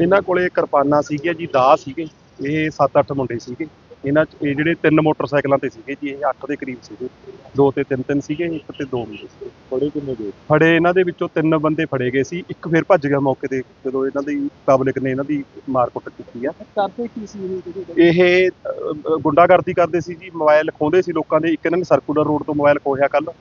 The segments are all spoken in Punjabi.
ਇਹਨਾਂ ਕੋਲੇ ਕਿਰਪਾਨਾਂ ਸੀਗੀਆਂ ਜੀ ਦਾ ਸੀਗੇ ਇਹ 7-8 ਮੁੰਡੇ ਸੀਗੇ। ਇਹਨਾਂ 'ਚ ਇਹ ਜਿਹੜੇ ਤਿੰਨ ਮੋਟਰਸਾਈਕਲਾਂ ਤੇ ਸੀਗੇ ਜੀ ਇਹ 8 ਦੇ ਕਰੀਬ ਸੀਗੇ। ਦੋ ਤੇ ਤਿੰਨ ਤਿੰਨ ਸੀਗੇ ਇੱਕ ਤੇ ਦੋ ਮੁੰਡੇ ਸੀਗੇ। ਫੜੇ ਕਿੰਨੇ ਗਏ? ਫੜੇ ਇਹਨਾਂ ਦੇ ਵਿੱਚੋਂ ਤਿੰਨ ਬੰਦੇ ਫੜੇ ਗਏ ਸੀ। ਇੱਕ ਫਿਰ ਭੱਜ ਗਿਆ ਮੌਕੇ ਤੇ ਜਦੋਂ ਇਹਨਾਂ ਦੀ ਪਬਲਿਕ ਨੇ ਇਹਨਾਂ ਦੀ ਮਾਰਕੁੱਟ ਕੀਤੀ ਆ। ਕਰਦੇ ਕੀ ਸੀ ਇਹ ਇਹ ਗੁੰਡਾਗਰਦੀ ਕਰਦੇ ਸੀ ਜੀ ਮੋਬਾਈਲ ਖੋਹਦੇ ਸੀ ਲੋਕਾਂ ਦੇ। ਇੱਕ ਇਹਨਾਂ ਨੇ ਸਰਕੂਲਰ ਰੋਡ ਤੋਂ ਮੋਬਾਈਲ ਖੋਹਿਆ ਕੱਲ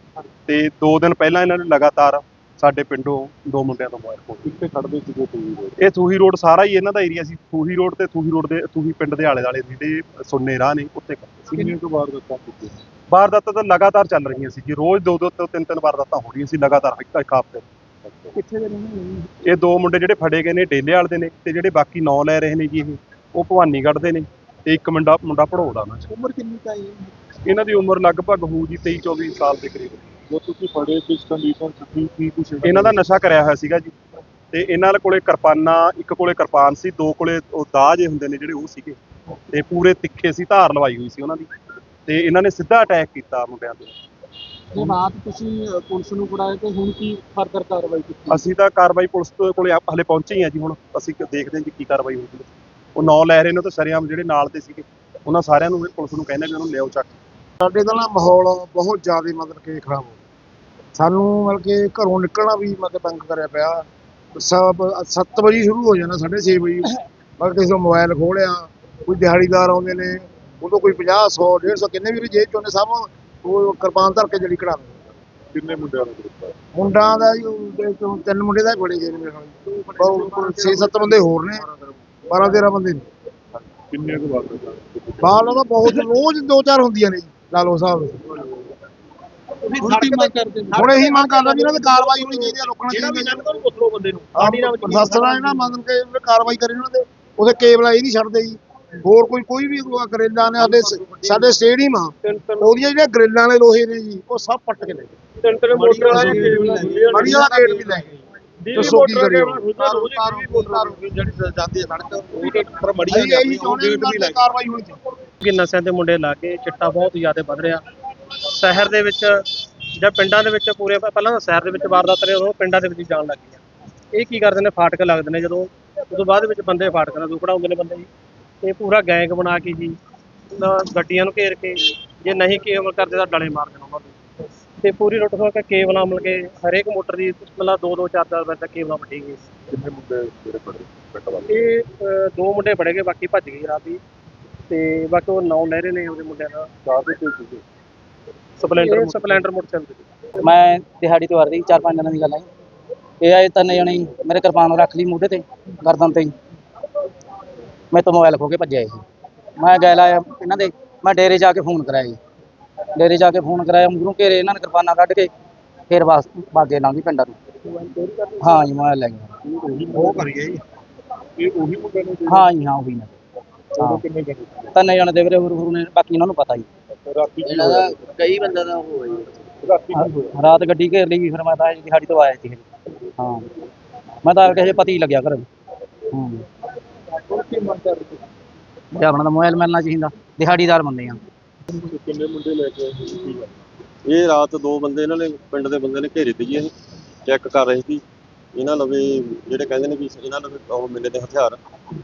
ਤੇ ਦੋ ਦਿਨ ਪਹਿਲਾਂ ਇਹਨਾਂ ਨੇ ਲਗਾਤਾਰ ਸਾਡੇ ਪਿੰਡੋਂ ਦੋ ਮੁੰਡਿਆਂ ਤੋਂ ਮੋਬਾਈਲ ਖੋਹੇ ਕਿੱਥੇ ਖੜਦੇ ਸੀਗੇ ਤੁਸੀਂ ਇਹ ਥੂਹੀ ਰੋਡ ਸਾਰਾ ਹੀ ਇਹਨਾਂ ਦਾ ਏਰੀਆ ਸੀ। ਥੂਹੀ ਰੋਡ ਤੇ ਥੂਹੀ ਰੋਡ ਦੇ ਥੂਹੀ ਪਿੰਡ ਦੇ ਆਲੇ ਦੁਆਲੇ ਜਿਹੜੇ ਸੁੰਨੇ ਰਾਹ ਨੇ ਉੱਤੇ ਕਰਦੇ ਸੀ। ਕਿੰਨੇ ਕੁ ਵਾਰ ਦਿੱਤਾ ਕੀਤੀ ਵਾਰਦਾਤਾਂ ਤਾਂ ਲਗਾਤਾਰ ਚੱਲ ਰਹੀਆਂ ਸੀ ਜੀ। ਰੋਜ਼ ਦੋ ਦੋ ਤੋਂ ਤਿੰਨ ਤਿੰਨ ਵਾਰਦਾਤਾਂ ਹੋ ਰਹੀਆਂ ਸੀ ਲਗਾਤਾਰ ਇੱਕ ਇੱਕ ਹਫ਼ਤੇ ਕਿੱਥੇ ਦੇ ਨੇ? ਇਹ ਦੋ ਮੁੰਡੇ ਜਿਹੜੇ ਫੜੇ ਗਏ ਨੇ ਡੇਲੇ ਵਾਲੇ ਦੇ ਨੇ ਤੇ ਜਿਹੜੇ ਬਾਕੀ ਨੌ ਲੈ ਰਹੇ ਨੇ ਜੀ ਇਹ ਉਹ ਭਵਾਨੀਗੜ੍ਹ ਦੇ ਨੇ ਤੇ ਇੱਕ ਮੁੰਡਾ ਮੁੰਡਾ ਭੜੋੜਾ ਉਹਨਾਂ ਚ। ਉਮਰ ਕਿੰਨੀ ਕਾਈ ਇਹਨਾਂ ਦੀ ਉਮਰ ਲਗਭਗ ਹੋਊ ਜੀ 23 24 ਸਾਲ ਦੇ ਕਰੀਬ। ਜੋ ਤੁਸੀਂ ਫੜੇ ਕਿਸ ਕੰਡੀਸ਼ਨ ਚ ਕੀ ਕੀ ਕੁਛ ਇਹਨਾਂ ਦਾ ਨਸ਼ਾ ਕਰਿਆ ਹੋਇਆ ਸੀਗਾ ਜੀ। ਤੇ ਇਹਨਾਂ ਕੋਲੇ ਕਿਰਪਾਨਾਂ ਇੱਕ ਕੋਲੇ ਕਿਰਪਾਨ ਸੀ ਦੋ ਕੋਲੇ ਉਹ ਦਾਜੇ ਹੁੰਦੇ ਨੇ ਜਿਹੜੇ ਉਹ ਸੀਗੇ। ਤੇ ਪੂਰੇ ਤਿੱਖੇ ਸੀ ਧਾਰ ਲਵਾਈ ਹੋਈ ਸੀ ਉਹਨਾਂ ਦੀ। ਤੇ ਇਹਨਾਂ ਨੇ ਸਿੱਧਾ ਅਟੈਕ ਕੀਤਾ ਮੁੰਡਿਆਂ ਤੇ। ਜੇ ਰਾਤ ਤੁਸੀਂ ਪੁਲਿਸ ਨੂੰ ਫੜਾਇਆ ਤੇ ਹੁਣ ਕੀ ਫਰਦਰ ਕਾਰਵਾਈ ਕੀਤੀ? ਅਸੀਂ ਤਾਂ ਕਾਰਵਾਈ ਪੁਲਿਸ ਤੋਂ ਕੋਲੇ ਹਲੇ ਪਹੁੰਚੇ ਹੀ ਆ ਜੀ ਹੁਣ। ਅਸੀਂ ਦੇਖਦੇ ਹਾਂ ਜੀ ਕੀ ਕਾਰਵਾਈ ਹੋਊਗੀ ਉਹ ਨੌ ਲੈ ਰਹੇ ਨੇ ਉਹ ਤਾਂ ਸਰਿਆਮ ਜਿਹੜੇ ਨਾਲ ਦੇ ਸੀਗੇ। ਉਹਨਾਂ ਸਾਰਿਆਂ ਨੂੰ ਪੁਲਿਸ ਨੂੰ ਕਹਿੰਦੇ ਵੀ ਉਹਨੂੰ ਲਿਆਓ ਚੱਕ। ਸਾਡੇ ਦਾ ਨਾ ਮਾਹੌਲ ਬਹੁਤ ਜ਼ਿਆਦਾ ਮਤਲਬ ਕਿ ਖਰਾਬ ਹੋ ਸਾਨੂੰ ਮਤਲਬ ਕਿ ਘਰੋਂ ਨਿਕਲਣਾ ਵੀ ਮਤਲਬ ਤੰਗ ਕਰਿਆ ਪਿਆ। ਸਭ 7 ਵਜੇ ਸ਼ੁਰੂ ਹੋ ਜਾਣਾ 6:30 ਵਜੇ। ਮਤਲਬ ਕਿਸੇ ਤੋਂ ਮੋਬਾਈਲ ਖੋਲਿਆ ਕੋਈ ਦਿਹਾੜੀਦਾਰ ਆਉਂਦੇ ਨੇ ਉਦੋਂ ਕੋਈ 50 100 150 ਕਿੰਨੇ ਵੀ ਜੇਬ ਚੋਂ ਨੇ ਸਭ ਉਹ ਕਿਰਪਾਨ ਧਰ ਕੇ ਜਿਹੜੀ ਕਢਾ ਦਿੰਦੇ। ਕਿੰਨੇ ਮੁੰਡਿਆਂ ਦਾ ਜੀ ਉਹਦੇ ਚੋਂ ਤਿੰਨ ਮੁੰਡੇ ਦਾ ਹੀ ਫੜੇ ਗਏ ਨੇ ਮੇਰੇ ਖਿਆਲ 6-7 ਬੰਦੇ ਹੋਰ ਨੇ 12-13 ਬੰਦੇ ਨੇ। ਕਿੰਨੇ ਕੁ ਦਿੱਤਾ? ਬਾਹਰ ਤਾਂ ਬਹੁਤ ਰੋਜ਼ ਦੋ ਚਾਰ ਹੁੰਦੀਆਂ ਨੇ ਜੀ ਲਾ ਲਓ ਸਾਹਿਬ ਹੁਣ ਕੀ ਮੰਗ ਕਰਦੇ ਨੇ? ਹੁਣ ਇਹੀ ਮੰਗ ਕਰਦਾ ਵੀ ਇਹਨਾਂ ਤੇ ਕਾਰਵਾਈ ਹੋਣੀ ਚਾਹੀਦੀ ਹੈ ਰੋਕਣਾ ਚਾਹੀਦਾ ਇਹਨਾਂ ਨੂੰ ਪੁੱਛ ਲਓ ਬੰਦੇ ਨੂੰ। ਪ੍ਰਸ਼ਾਸਨ ਆ ਇਹਨਾਂ ਮੰਨ ਕੇ ਉਹਨੇ ਕਾਰਵਾਈ ਕਰੇ ਇਹਨਾਂ ਦੇ ਉਹਦੇ ਕੇਬਲ ਇਹ ਨਹੀਂ ਛੱਡਦੇ ਜੀ। ਹੋਰ ਕੋਈ ਕੋਈ ਵੀ ਉਹ ਗਰੇਲਾਂ ਨੇ ਸਾਡੇ ਸ- ਸਾਡੇ ਸਟੇਡੀਅਮ ਆ ਉਹਦੀਆਂ ਜਿਹੜੀਆਂ ਗਰੇਲਾਂ ਵਾਲੇ ਲੋਹੇ ਨੇ ਜੀ ਉਹ ਸਭ ਪੱਟ ਕੇ ਲੈ ਗਏ। ਤਿੰਨ ਤਿੰਨ ਮੜੀ ਵਾਲਾ ਗੇਟ ਵੀ ਲੈ ਗਏ। ਦੱਸੋ ਕੀ ਕਰੀਏ ਜਾਂਦੀ ਹੈ ਸੜਕ ਅਸੀਂ ਇਹੀ ਚਾਹੁੰਦੇ ਵੀ ਇਹਨਾਂ ਤੇ ਕਾਰਵਾਈ ਹੋਣੀ ਚਾਹੀਦੀ। ਕਿ ਨਸ਼ਿਆਂ ਦੇ ਮੁੰਡੇ ਲਾ ਕੇ ਚਿੱਟਾ ਬਹੁਤ ਜ਼ਿਆਦਾ ਵੱਧ ਰਿਹਾ। ਸ਼ਹਿਰ ਦੇ ਵਿੱਚ ਜਾਂ ਪਿੰਡਾਂ ਦੇ ਵਿੱਚ ਪੂਰੇ ਪਹਿਲਾਂ ਤਾਂ ਸ਼ਹਿਰ ਦੇ ਵਿੱਚ ਵਾਰਦਾਤ ਰਹੇ ਉਹ ਪਿੰਡਾਂ ਦੇ ਵਿੱਚ ਜਾਣ ਲੱਗ ਗਈਆਂ। ਇਹ ਕੀ ਕਰਦੇ ਨੇ ਫਾਟਕ ਲੱਗਦੇ ਨੇ ਜਦੋਂ ਉਦੋਂ ਬਾਅਦ ਵਿੱਚ ਬੰਦੇ ਫਾਟਕਾਂ ਨੂੰ ਦੁਕੜਾਉਂਦੇ ਨੇ ਬੰਦੇ ਜੀ। ਇਹ ਪੂਰਾ ਗੈਂਗ ਬਣਾ ਕੇ ਜੀ ਗੱਡੀਆਂ ਨੂੰ ਘੇਰ ਕੇ ਜੇ ਨਹੀਂ ਕੇਬਲ ਕਰਦੇ ਤਾਂ ਡਲੇ ਮਾਰ ਦੇਣਾ ਉਹਨਾਂ ਨੂੰ ਤੇ ਪੂਰੀ ਲੁੱਟ ਖੋਹ ਕੇ ਕੇਬਲਾਂ ਮਿਲ ਕੇ ਹਰੇਕ ਮੋਟਰ ਦੀ ਮਤਲਬ ਦੋ ਦੋ ਚਾਰ ਚਾਰ ਵਜੇ ਤੱਕ ਕੇਬਲਾਂ ਵੱਢੀ ਗਈ ਕਿੰਨੇ ਮੁੰਡੇ ਜਿਹੜੇ ਫੜੇ ਪਿੰਡ ਵਾਲੇ? ਇਹ ਦੋ ਮੁੰਡੇ ਫੜੇ ਗਏ ਬਾਕੀ ਭੱਜ ਗਏ ਰਾਤੀ ਤੇ ਬਾਕੀ ਉਹ ਨੌ ਰਹੇ ਨੇ ਉਹਦੇ ਮੁੰਡਿਆਂ ਦਾ ਕਾਹਦੇ ਤੇ ਸੀਗੇ? ਸਪਲੈਂਡਰ ਸਪਲੈਂਡਰ ਮੋਟਰਸਾਈਕਲ ਤੇ। ਮੈਂ ਦਿਹਾੜੀ ਤੋਂ ਵਰਦੀ ਚਾਰ ਪੰਜ ਦਿਨਾਂ ਦੀ ਗੱਲ ਹੈ। ਇਹ ਆਏ ਤਿੰਨ ਜਣੇ ਮੇਰੇ ਕਿਰਪਾਨ ਰੱਖ ਲਈ ਮੂਢੇ ਤੇ ਗਰਦਨ ਤੇ ਮੈਂ ਤੋਂ ਮੋਬਾਈਲ ਖੋ ਕੇ ਭੱਜਿਆ ਸੀ ਮੈਂ ਗਏ ਲਾਇਆ ਇਹਨਾਂ ਦੇ ਮੈਂ ਡੇਰੇ ਜਾ ਕੇ ਫੋਨ ਕਰਾਇਆ ਜੀ। ਡੇਰੇ ਜਾ ਕੇ ਫੋਨ ਕਰਾਇਆ ਮੂਹਰੋਂ ਘੇਰੇ ਇਹਨਾਂ ਨੇ ਕਿਰਪਾਨਾਂ ਕੱਢ ਕੇ ਫਿਰ ਬਸ ਬਾਗੇ ਲੰਘੀ ਪਿੰਡਾਂ ਨੂੰ। ਹਾਂ ਜੀ ਮੋਬਾਈਲ ਲੈ ਗਏ ਉਹ ਕਰੀਏ ਜੀ। ਇਹ ਉਹੀ ਮੁੰਡੇ ਨੇ ਹਾਂ ਜੀ ਹਾਂ ਉਹੀ ਨੇ। ਕਿੰਨੇ ਜਣੇ ਸੀ? ਤਿੰਨ ਜਣੇ ਦੇ ਵੀਰੇ ਹੋਰ ਹੋਰ ਨੇ ਬਾਕੀ ਇਹਨਾਂ ਨੂੰ ਪਤਾ ਜੀ ਰਾਤੀ ਕੀ ਹੋਇਆ? ਕਈ ਬੰਦਾ ਦਾ ਉਹ ਰਾਤੀ ਕੀ ਹੋਇਆ? ਰਾਤ ਗੱਡੀ ਘੇਰ ਲਈ ਫਿਰ ਮੈਂ ਤਾਂ ਦਿਹਾੜੀ ਤੋਂ ਆਇਆ ਸੀ ਹਾਂ। ਮੈਂ ਤਾਂ ਕਿਸੇ ਪਤੀ ਲੱਗਿਆ ਘਰ। ਹਾਂ। ਹੁਣ ਕੀ ਮੰਗ ਕਰਦੇ ਤੇ ਆਪਣਾ ਤਾਂ ਮੋਬਾਈਲ ਮਿਲਣਾ ਚਾਹੀਦਾ ਦਿਹਾੜੀਦਾਰ ਬੰਦੇ ਆ। ਕਿੰਨੇ ਮੁੰਡੇ ਲੈ ਕੇ ਆਏ ਸੀ? ਕੀ ਗੱਲ ਇਹ ਰਾਤ ਦੋ ਬੰਦੇ ਇਹਨਾਂ ਨੇ ਪਿੰਡ ਦੇ ਬੰਦੇ ਨੇ ਘੇਰੇ ਤੇ ਜੀ ਇਹ ਚੈੱਕ ਕਰ ਰਹੇ ਸੀ। ਇਹਨਾਂ ਲਵੇ ਜਿਹੜੇ ਕਹਿੰਦੇ ਨੇ ਵੀ ਇਹਨਾਂ ਲਵੇ ਉਹ ਮਿਲੇ ਦੇ ਹਥਿਆਰ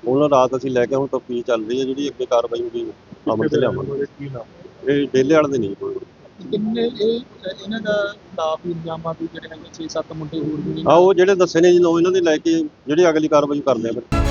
ਉਹਨਾਂ ਰਾਤ ਅਸੀਂ ਲੈ ਕੇ ਹੁਣ ਤਫਤੀਸ਼ ਚੱਲ ਰਹੀ ਹੈ ਜਿਹੜੀ ਅੱਗੇ ਕਾਰਵਾਈ ਹੋਊਗੀ ਅਮਲ ਚ ਲਿਆਵਾਂਗੇ। ਉਹਦੇ ਕੀ ਨਾਮ? ਇਹ ਡੇਲੇ ਵਾਲੇ ਦੇ ਨਹੀਂ। ਕੋਈ ਕਿੰਨੇ ਇਹ ਇਹਨਾਂ ਦਾ ਖਿਲਾਫ ਇਲਜ਼ਾਮਾਂ ਵੀ ਜਿਹੜੇ ਹੈਗੇ 6-7 ਮੁੰਡੇ ਹੋਰ ਵੀ ਨੇ। ਆ ਉਹ ਜਿਹੜੇ ਦੱਸੇ ਨੇ ਜੀ ਨੋ ਇਹਨਾਂ ਦੇ ਲੈ ਕੇ ਜਿਹੜੀ ਅਗਲੀ ਕਾਰਵਾਈ ਕਰਦੇ ਆ ਫਿਰ।